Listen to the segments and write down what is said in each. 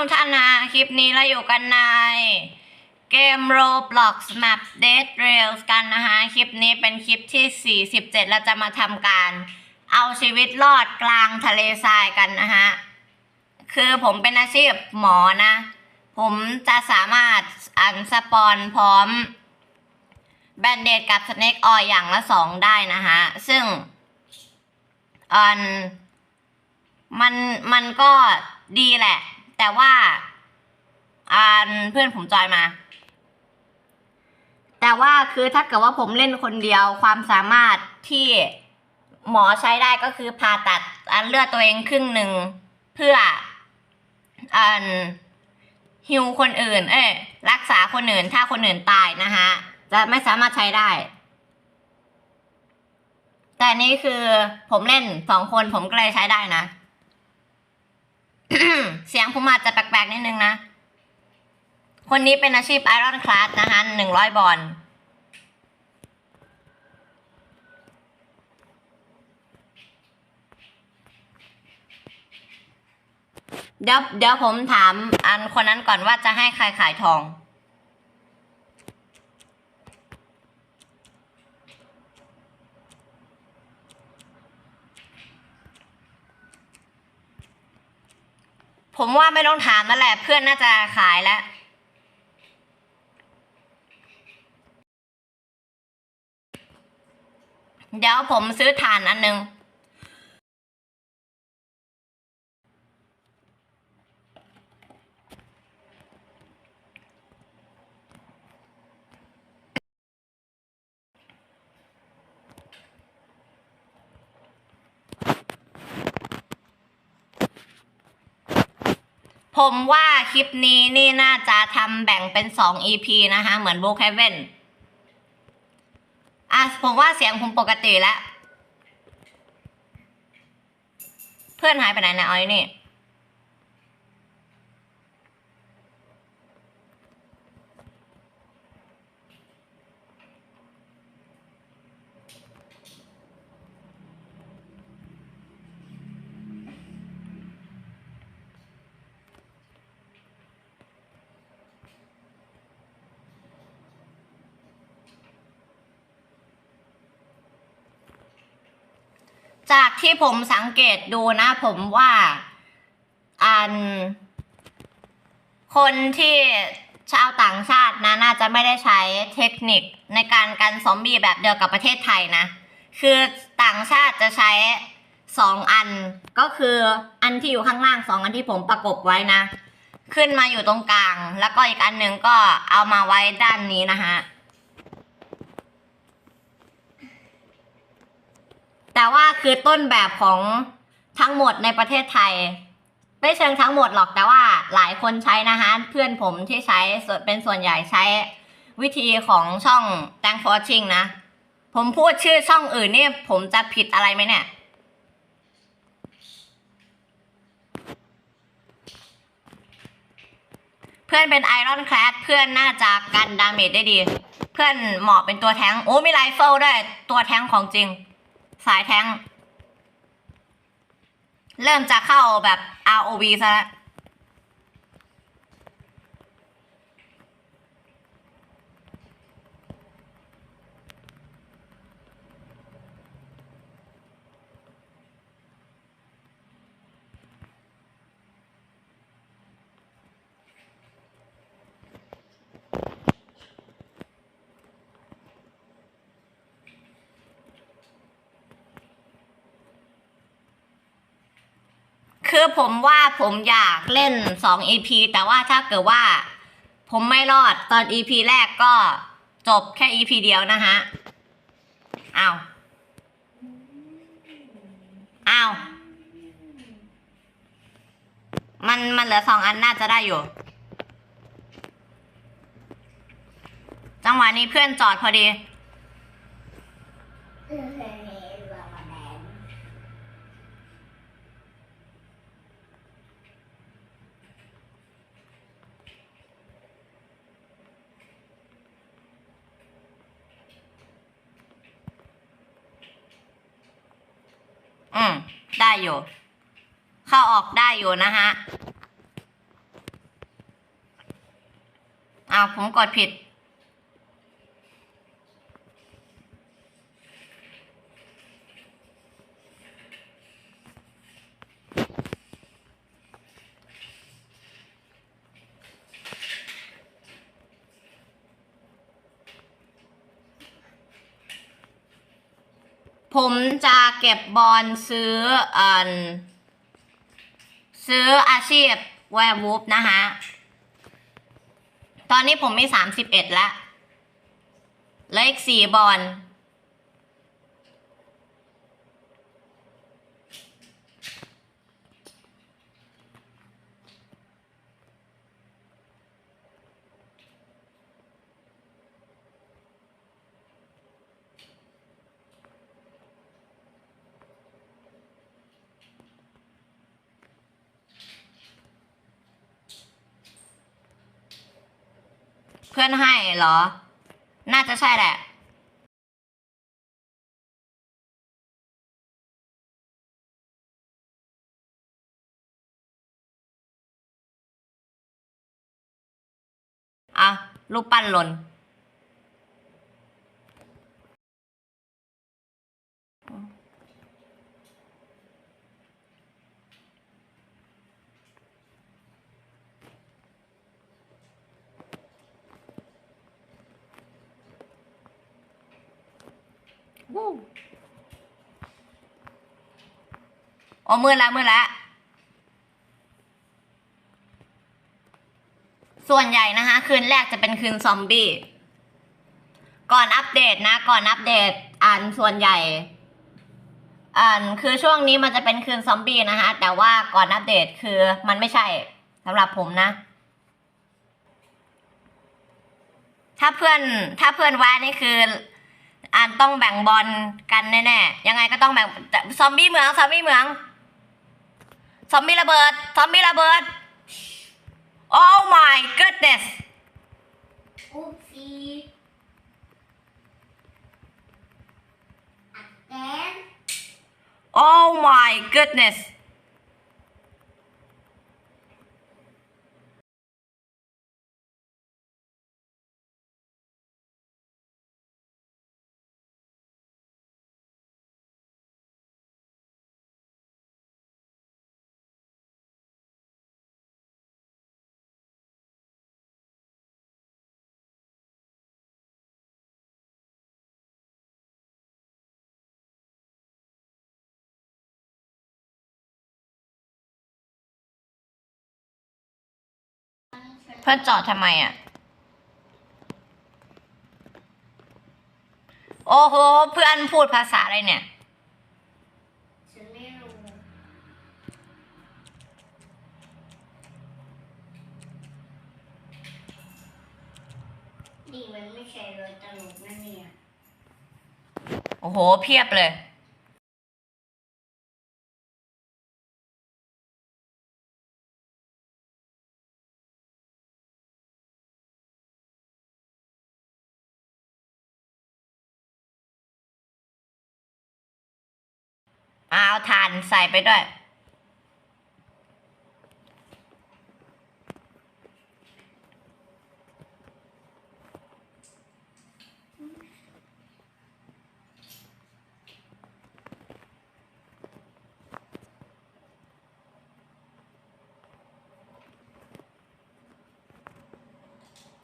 มท่านนะคลิปนี้เราอยู่กันในเกม Roblox Map Dead Rails กันนะคะคลิปนี้เป็นคลิปที่ 47 เราจะมาทำการ เอาชีวิตรอดกลางทะเลทรายกันนะฮะคือผมเป็นอาชีพหมอนะ ผมจะสามารถอันสปอนพร้อมแบนเดดกับสเน็กออยอย่างละสองได้นะฮะซึ่งอันมันมันก็ดีแหละ แต่ว่าอันเพื่อนผมจอยมา แต่ว่าคือถ้าเกิดว่าผมเล่นคนเดียวความสามารถที่หมอใช้ได้ก็คือผ่าตัดอันเลือดตัวเองครึ่งหนึ่งเพื่ออันฮิวคนอื่น เอ้ยรักษาคนอื่น ถ้าคนอื่นตายนะฮะจะไม่สามารถใช้ได้ แต่นี่คือผมเล่นสองคนผมก็เลยใช้ได้นะ เสียงผมอาจจะแปลกๆนิดนึงนะ คนนี้เป็นอาชีพไอรอนคลาสนะคะหนึ่งร้อยบอลเดี๋ยวเดี๋ยวผมถามอันคนนั้นก่อนว่าจะให้ใครขายทอง ผมว่าไม่ต้องถามแล้วแหละ เพื่อนน่าจะขายแล้วเดี๋ยวผมซื้อฐานอันหนึ่ง ผมว่าคลิปนี้นี่น่าจะทำแบ่งเป็นสอง EP นะคะ เหมือนโบคเวนอะผมว่าเสียงผมปกติแล้ว เพื่อนหายไปไหนนะเอาอยนี่ จากที่ผมสังเกตดูนะผมว่าอัน คนที่ชาวต่างชาตินะน่าจะไม่ได้ใช้เทคนิคในการกันซอมบี้แบบเดียวกับประเทศไทยนะ คือต่างชาติจะใช้สองอันก็คืออันที่อยู่ข้างล่างสองอันที่ผมประกบไว้นะ ขึ้นมาอยู่ตรงกลาง แล้วก็อีกอันหนึ่งก็เอามาไว้ด้านนี้นะฮะ แต่ว่าคือต้นแบบของทั้งหมดในประเทศไทย ไม่เชิงทั้งหมดหรอกแต่ว่าหลายคนใช้นะคะเพื่อนผมที่ใช้เป็นส่วนใหญ่ใช้วิธีของช่อง Thank for watching นะ ผมพูดชื่อช่องอื่นนี่ผมจะผิดอะไรไหมเนี่ยเพื่อนเป็นไอรอนแคลสเพื่อนน่าจะกันดาเมจได้ดี เพื่อนเหมาะเป็นตัวแทง โอ้มีไรเฟิลด้วยตัวแทงของจริง สายแทง เริ่มจะเข้าแบบ ROV ซะแล้ว คือผมว่าผมอยากเล่นสอง EP แต่ว่าถ้าเกิดว่า ผมไม่รอดตอน EP แรกก็จบแค่ EP เดียวนะฮะเอาวอ้ามันมันเหลือสองอันน่าจะได้อยู่ จังหวะนี้เพื่อนจอดพอดี มได้อยู่ เข้าออกได้อยู่นะฮะอ้าวผมกดผิด เก็บบอลซื้ออันซื้ออาชีพแวร์วูฟนะคะตอนนี้ผมมีสามสิบเอ็ดแล้วเหลืออีกสี่บอล พื่อนให้เหรอ น่าจะใช่แหละอะรูปปั้นหล่น วู้โอ้มือละมือละ ส่วนใหญ่นะคะ คืนแรกจะเป็นคืนซอมบี้ ก่อนอัปเดตนะ ก่อนอัปเดตอ่านส่วนใหญ่อ่านคือช่วงนี้มันจะเป็นคืนซอมบี้นะคะ แต่ว่าก่อนอัปเดตคือมันไม่ใช่สำหรับผมนะ ถ้าเพื่อนถ้าเพื่อนแวะนี่คือ อ่านต้องแบ่งบอลกันแน่ๆ ยังไงก็ต้องแบ่งแต่ซอมบี้เหมืองซอมบี้เหมืองซอมบี้ระเบิดซอมบี้ระเบิด Oh my goodness Oopsie. And then Oh my goodness พื่อนจอดทำไมอะ โอ้โห เพื่อนพูดภาษาอะไรเนี่ย ฉันไม่รู้นี่มันไม่ใช่รถตลกนะเนี่ย โอ้โห เพียบเลย เอาทานใส่ไปด้วย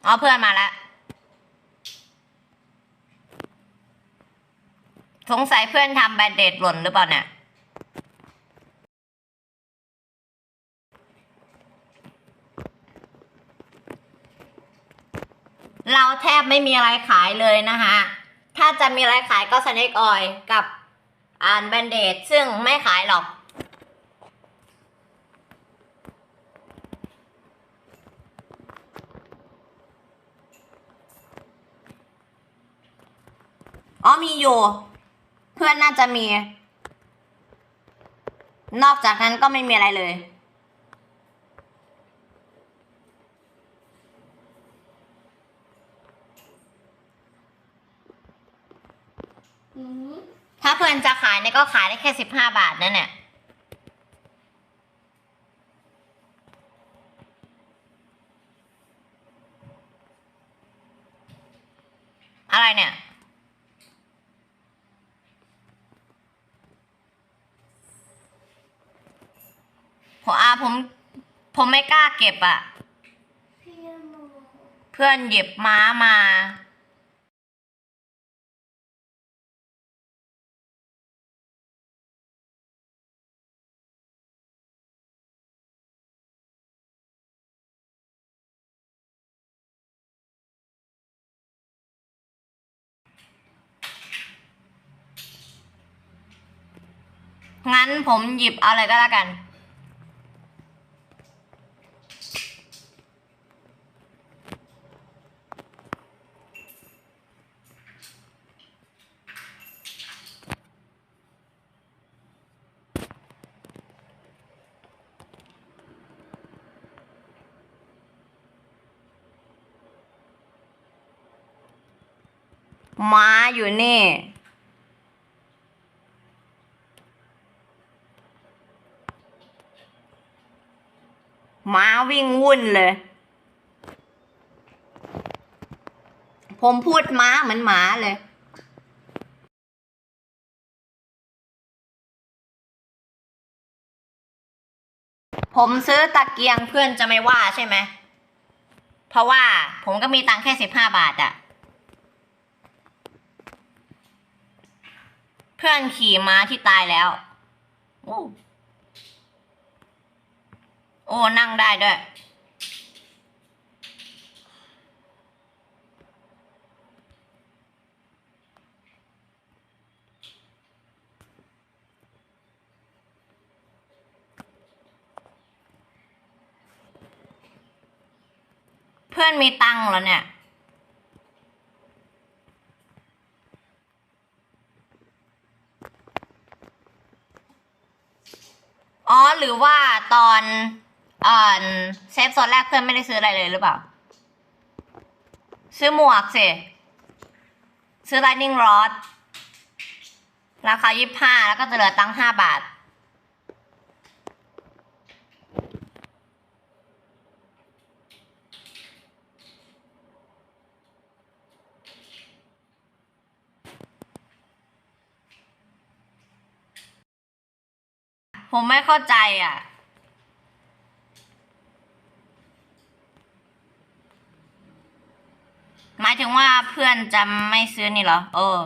เอาเพื่อนมาแล้ว สงสัยเพื่อนทำแบนเดดหล่นหรือเปล่าเนี่ยเราแทบไม่มีอะไรขายเลยนะคะถ้าจะมีอะไรขายก็สเน็กออยกับอ่านแบนเดดซึ่งไม่ขายหรอกอ๋อมีอยู่ เพื่อนน่าจะมี นอกจากนั้นก็ไม่มีอะไรเลยอืมถ้าเพื่อนจะขายเนี่ยก็ขายได้แค่สิบห้าบาทนั่นแหละ ผมอาผม ผมไม่กล้าเก็บอะ เพื่อนหยิบม้ามางั้นผมหยิบอาเลยก็แล้วกัน ม้าอยู่นี่ม้าวิ่งวุ่นเลย ผมพูดม้าเหมือนหมาเลยผมซื้อตะเกียงเพื่อนจะไม่ว่าใช่ไหม เพราะว่าผมก็มีตังค์แค่สิบห้าบาทอะ เพื่อนขี่ม้าที่ตายแล้ว โอ้โอ้นั่งได้ด้วยเพื่อนมีตังค์เหรอเนี่ย อ๋อหรือว่าตอนเอ่อเซฟโซนแรกเพื่อนไม่ได้ซื้ออะไรเลยหรือเปล่า ซื้อหมวกสิ ซื้อ lightning rod ราคายี่ห้าแล้วก็จะเหลือตังค์ห้าบาท ผมไม่เข้าใจอะ หมายถึงว่าเพื่อนจะไม่ซื้อนี่เหรอ เออ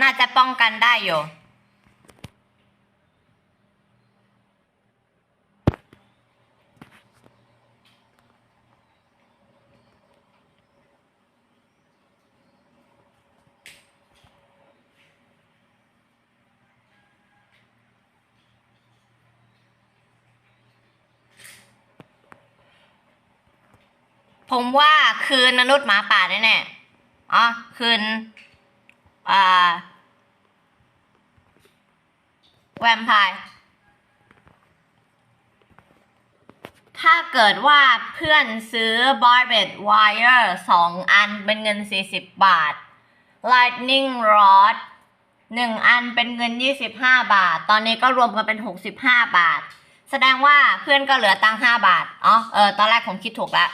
น่าจะป้องกันได้อยู่ ผมว่าคืนมนุษย์หมาป่าแน่ๆอ๋อคืน อ่าแวมไพร์ถ้าเกิดว่าเพื่อนซื้อบอ r เบ d ไวเออร์สองอันเป็นเงิน 40 บาท Lightning Rod หนึ่งอันเป็นเงิน 25 บาท ตอนนี้ก็รวมกันเป็น 65 บาท แสดงว่าเพื่อนก็เหลือตังค์5บาท อ๋อ เออ ตอนแรกผมคิดถูกแล้ว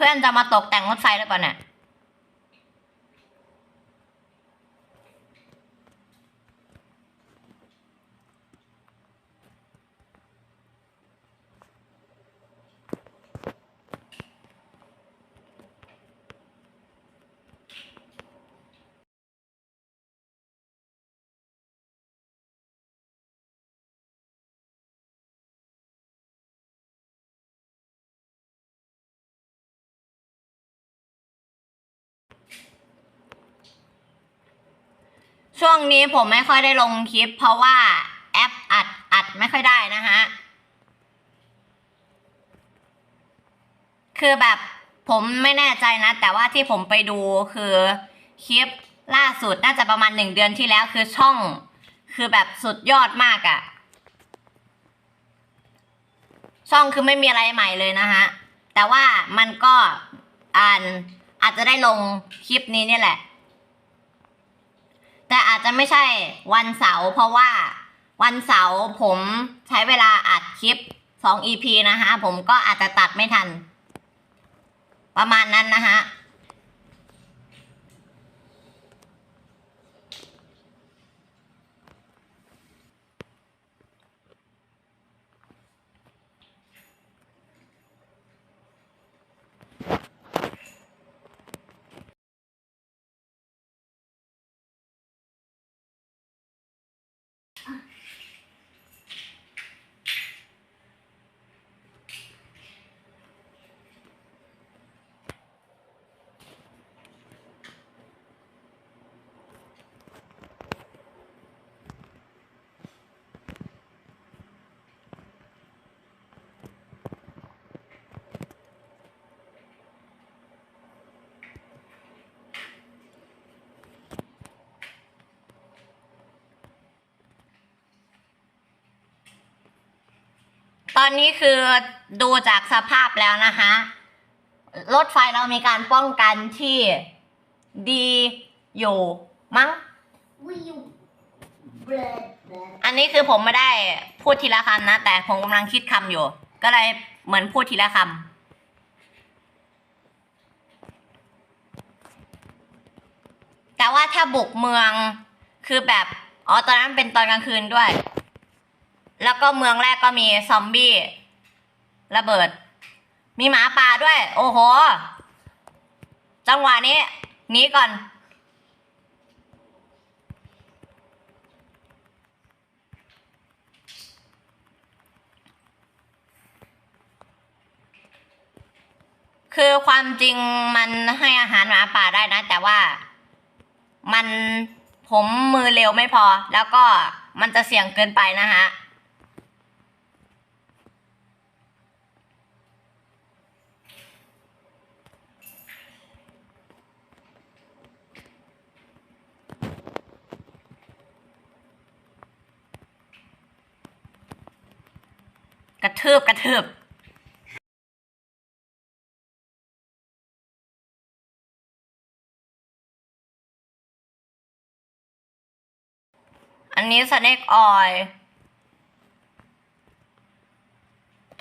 เพื่อนจะมาตกแต่งรถไฟหรือเปล่าเนี่ย ช่วงนี้ผมไม่ค่อยได้ลงคลิป เพราะว่าแอปอัดอัดไม่ค่อยได้นะฮะ คือแบบผมไม่แน่ใจนะ แต่ว่าที่ผมไปดูคือคลิปล่าสุดน่าจะประมาณหนึ่งเดือนที่แล้วคือช่อง คือแบบสุดยอดมากอะช่องคือไม่มีอะไรใหม่เลยนะฮะ แต่ว่ามันก็อ่านอาจจะได้ลงคลิปนี้นี่แหละ แต่อาจจะไม่ใช่วันเสาร์เพราะว่าวันเสาร์ผมใช้เวลาอัดคลิป2 EP นะคะ ผมก็อาจจะตัดไม่ทัน ประมาณนั้นนะคะ ต อนนี้คือดูจากสภาพแล้วนะคะ รถไฟเรามีการป้องกันที่ดีอยู่มั้ง อันนี้คือผมไม่ได้พูดทีละคำนะ แต่ผมกำลังคิดคำอยู่ ก็เลยเหมือนพูดทีละคำแต่ว่าถ้าบุกเมืองคือแบบ อ๋อ ตอนนั้นเป็นตอนกลางคืนด้วย แล้วก็เมืองแรกก็มีซอมบี้ระเบิด มีหมาป่าด้วย โอ้โห จังหวะนี้หนีก่อน คือความจริงมันให้อาหารหมาป่าได้นะ แต่ว่ามันผมมือเร็วไม่พอ แล้วก็มันจะเสี่ยงเกินไปนะฮะ ทืบกระทืบอันนี้สเน็กออย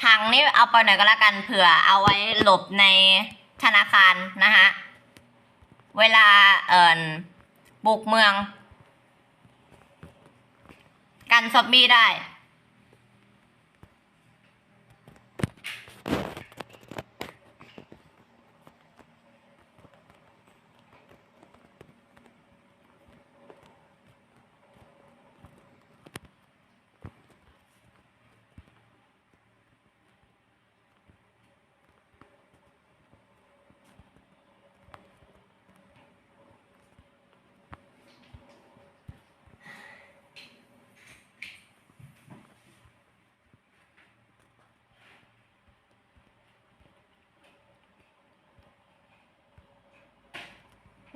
ถังนี่เอาไปหน่อยก็แล้วกันเผื่อเอาไว้หลบในธนาคารนะฮะ เวลาเอ่อบุกเมือง กันซอมบี้ได้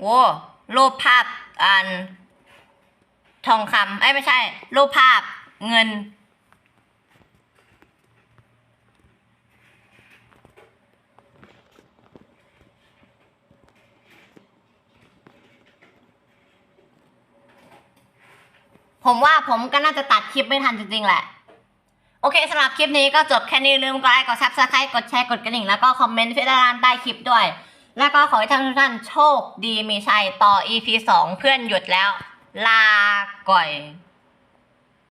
โว้รูปภาพอันทองคำเอ้ไม่ใช่ รูปภาพเงิน ผมว่าผมก็น่าจะตัดคลิปไม่ทันจริงๆแหละ โอเคสำหรับคลิปนี้ก็จบแค่นี้ลืมกดไลค์กดซับสไครต์กดแชร์กดกระดิ่งแล้วก็คอมเมนต์ที่ด้านใต้คลิปด้วย แล้วก็ขอให้ท่านทุกท่านโชคดีมีชัยต่อ EP 2 เพื่อนหยุดแล้ว ลาก่อย